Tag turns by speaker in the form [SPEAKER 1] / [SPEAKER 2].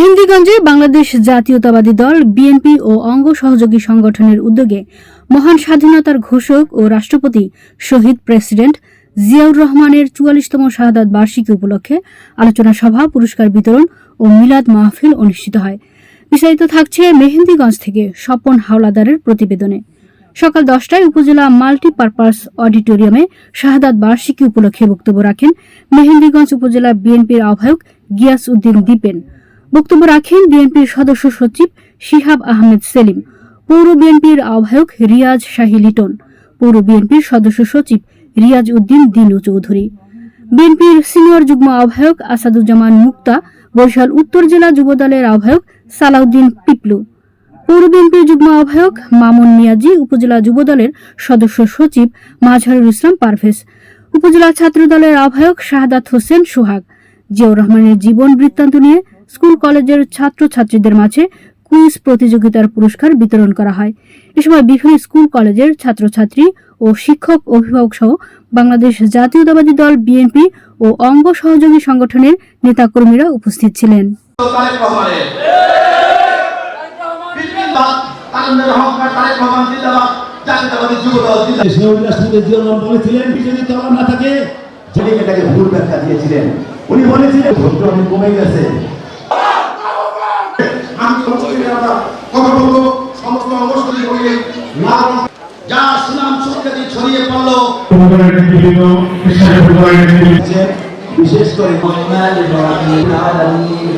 [SPEAKER 1] মেহেন্দিগঞ্জে বাংলাদেশ জাতীয়তাবাদী দল, বিএনপি ও অঙ্গ সহযোগী সংগঠনের উদ্যোগে মহান স্বাধীনতার ঘোষক ও রাষ্ট্রপতি শহীদ প্রেসিডেন্ট জিয়াউর রহমানের চুয়াল্লিশতম শাহাদাত বার্ষিকী উপলক্ষে আলোচনা সভা, পুরস্কার বিতরণ ও মিলাদ মাহফিল অনুষ্ঠিত হয়। বিস্তারিত থাকছে মেহেন্দিগঞ্জ থেকে স্বপন হাওলাদারের প্রতিবেদনে। সকাল দশটায় উপজেলা মাল্টিপারপাস অডিটোরিয়ামে শাহাদাত বার্ষিকী উপলক্ষে বক্তব্য রাখেন মেহেন্দিগঞ্জ উপজেলা বিএনপির আহ্বায়ক গিয়াস উদ্দিন দীপেন। বক্তব্য রাখেন বিএনপির সদস্য সচিব শিহাব আহমেদ সেলিম, পৌর বিএনপির আহ্বায়ক রিয়াজ শাহী লিটন, পৌর বিএনপির সদস্য সচিব রিয়াজ উদ্দিন দিনু চৌধুরী। বিএনপির সিনিয়র যুগ্ম আহ্বায়ক আসাদুজ্জামান মুক্তা, বরিশাল উত্তর জেলা যুবদলের আহ্বায়ক সালাউদ্দিন পিপলু, পৌর বিএনপির যুগ্ম আহ্বায়ক মামুন মিয়াজি, উপজেলা যুবদলের সদস্য সচিব মাজহারুল ইসলাম পারভেজ, উপজেলা ছাত্রদলের আহ্বায়ক শাহাদাত হোসেন সোহাগ। জিয়াউর রহমানের জীবন বৃত্তান্ত নিয়ে স্কুল কলেজের ছাত্রছাত্রীদের মাঝে কুইজ প্রতিযোগিতার পুরস্কার বিতরণ করা হয় এ সময় বিভিন্ন স্কুল কলেজের ছাত্রছাত্রী ও শিক্ষক অভিভাবক সহ বাংলাদেশ জাতীয়তাবাদী দল বিএনপি ও অঙ্গ সহযোগী সংগঠনের নেতাকর্মীরা উপস্থিত ছিলেন
[SPEAKER 2] জিন্দাবাদ তারুণ্যের অহংকার তারেক বলব সমস্ত অঙ্গসঙ্গী করিয়ে লাল যা সুনাম পড়ল। বিশেষ করে আলামিন